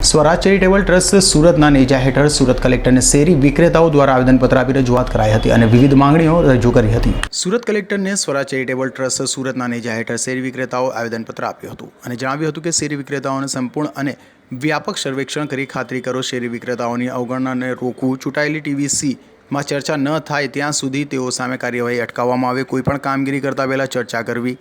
સ્વરાજ charitable trust સુરતના નેજા હેઠળ સુરત કલેક્ટરને શેરી વિક્રેતાઓ દ્વારા આવેદનપત્ર આપી રજૂઆત કરાઈ હતી અને વિવિધ માંગણીઓ રજૂ કરી હતી. સુરત કલેક્ટરને સ્વરાજ ચેરિટેબલ ટ્રસ્ટ સુરતના નેજા હેઠળ શેરી વિક્રેતાઓ આવેદનપત્ર આપ્યું હતું અને જણાવ્યું હતું કે શેરી વિક્રેતાઓને સંપૂર્ણ અને વ્યાપક સર્વેક્ષણ કરી ખાતરી કરો. શેરી વિક્રેતાઓની અવગણનાને રોકવું, ચૂંટાયેલી ટીવીસી માં ચર્ચા ન થાય ત્યાં સુધી તેઓ સામે કાર્યવાહી અટકાવવામાં આવે. કોઈ પણ કામગીરી કરતા પહેલાં ચર્ચા કરવી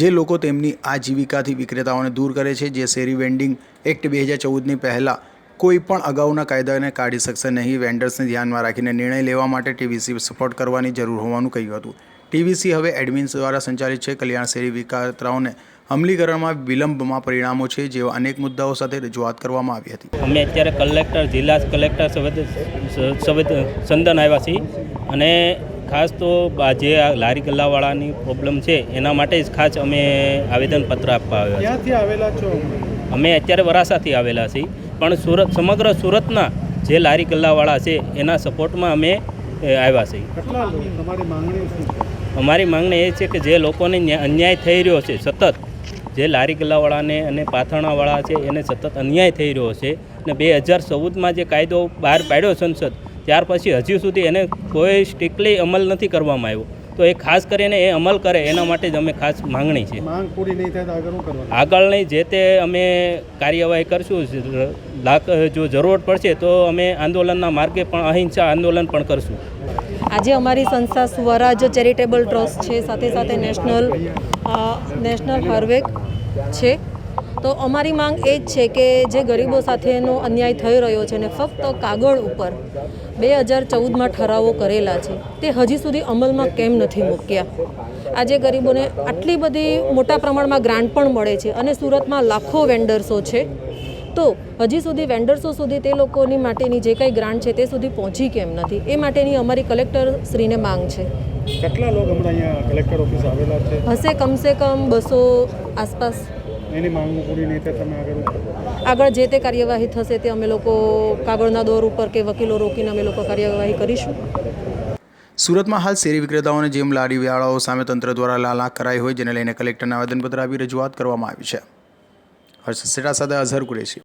જે લોકો તેમની આજીવિકાથી વિક્રેતાઓને દૂર કરે છે, જે શેરી વેન્ડિંગ એક્ટ બે હજાર ચૌદની પહેલાં કોઈ પણ અગાઉના કાયદાને કાઢી શકશે નહીં. વેન્ડર્સને ધ્યાનમાં રાખીને નિર્ણય લેવા માટે ટીવીસી સપોર્ટ કરવાની જરૂર હોવાનું કહ્યું હતું. ટીવીસી હવે એડમિન્સ દ્વારા સંચાલિત છે. કલ્યાણ શેરી વિક્રેતાઓને અમલીકરણમાં વિલંબમાં પરિણામો છે, જેવા અનેક મુદ્દાઓ સાથે રજૂઆત કરવામાં આવી હતી. અમે અત્યારે કલેક્ટર, જિલ્લા કલેક્ટર સંદન આવ્યા છીએ અને ખાસ તો જે આ લારી ગલ્લાવાળાની પ્રોબ્લેમ છે એના માટે જ ખાસ અમે આવેદનપત્ર આપવા આવ્યા ક્યાંથી આવેલા છો? અમે અત્યારે વરાસાથી આવેલા છીએ પણ સુરત સમગ્ર સુરતના જે લારી ગલ્લાવાળા છે એના સપોર્ટમાં અમે આવ્યા છીએ. અમારી માંગણી એ છે કે જે લોકોને અન્યાય થઈ રહ્યો છે સતત જે લારી ગલ્લાવાળાને અને પાથરણાવાળા છે એને સતત અન્યાય થઈ રહ્યો છે અને બે હજાર ચૌદમાં જે કાયદો બહાર પાડ્યો સંસદ ત્યાર પછી હજી સુધી એને કોઈ સ્ટ્રિક્ટલી અમલ નથી કરવામાં આવ્યો. તો એ ખાસ કરીને એ અમલ કરે એના માટે જ અમે ખાસ માંગણી છે. માંગ પૂરી નહીં થાય આગળ શું કરવાનું? આગળની જે તે અમે કાર્યવાહી કરશું લાખ જો જરૂરત પડશે તો અમે આંદોલનના માર્ગે પણ અહિંસા આંદોલન પણ કરશું. આજે અમારી સંસ્થા સ્વરાજ ચેરિટેબલ ટ્રસ્ટ છે સાથે સાથે નેશનલ નેશનલ હરવેક છે. તો અમારી માંગ એ જ છે કે જે ગરીબો સાથેનો અન્યાય થઈ રહ્યો છે ને ફક્ત કાગળ ઉપર બે હજાર ચૌદમાં ઠરાવો કરેલા છે તે હજી સુધી અમલમાં કેમ નથી મૂક્યા? આજે ગરીબોને આટલી બધી મોટા પ્રમાણમાં ગ્રાન્ટ પણ મળે છે અને સુરતમાં લાખો વેન્ડર્સો છે. તો હજી સુધી વેન્ડર્સો સુધી તે લોકોની માટેની જે કંઈ ગ્રાન્ટ છે તે સુધી પહોંચી કેમ નથી? એ માટેની અમારી કલેક્ટર શ્રીને માંગ છે. કેટલા લોકો હમણાં અહીંયા કલેક્ટર ઓફિસ આવેલા છે? હશે કમસે કમ બસો આસપાસ. એની માંગ પૂરી નહીં થાય તમે આગળ આગળ જે તે કાર્યવાહી થશે તે અમે લોકો કાગળના દોર ઉપર કે વકીલો રોકીને અમે લોકો કાર્યવાહી કરીશું. સુરતમાં હાલ શેરી વિક્રેતાઓને જેમ લારી વ્યાળાઓ સામે તંત્ર દ્વારા લાલાક કરાઈ હોય જેને લઈને કલેક્ટરને આવેદનપત્ર આપી રજૂઆત કરવામાં આવી છે. હર્ષ સેટા સાથે અઝહર કુરેશી.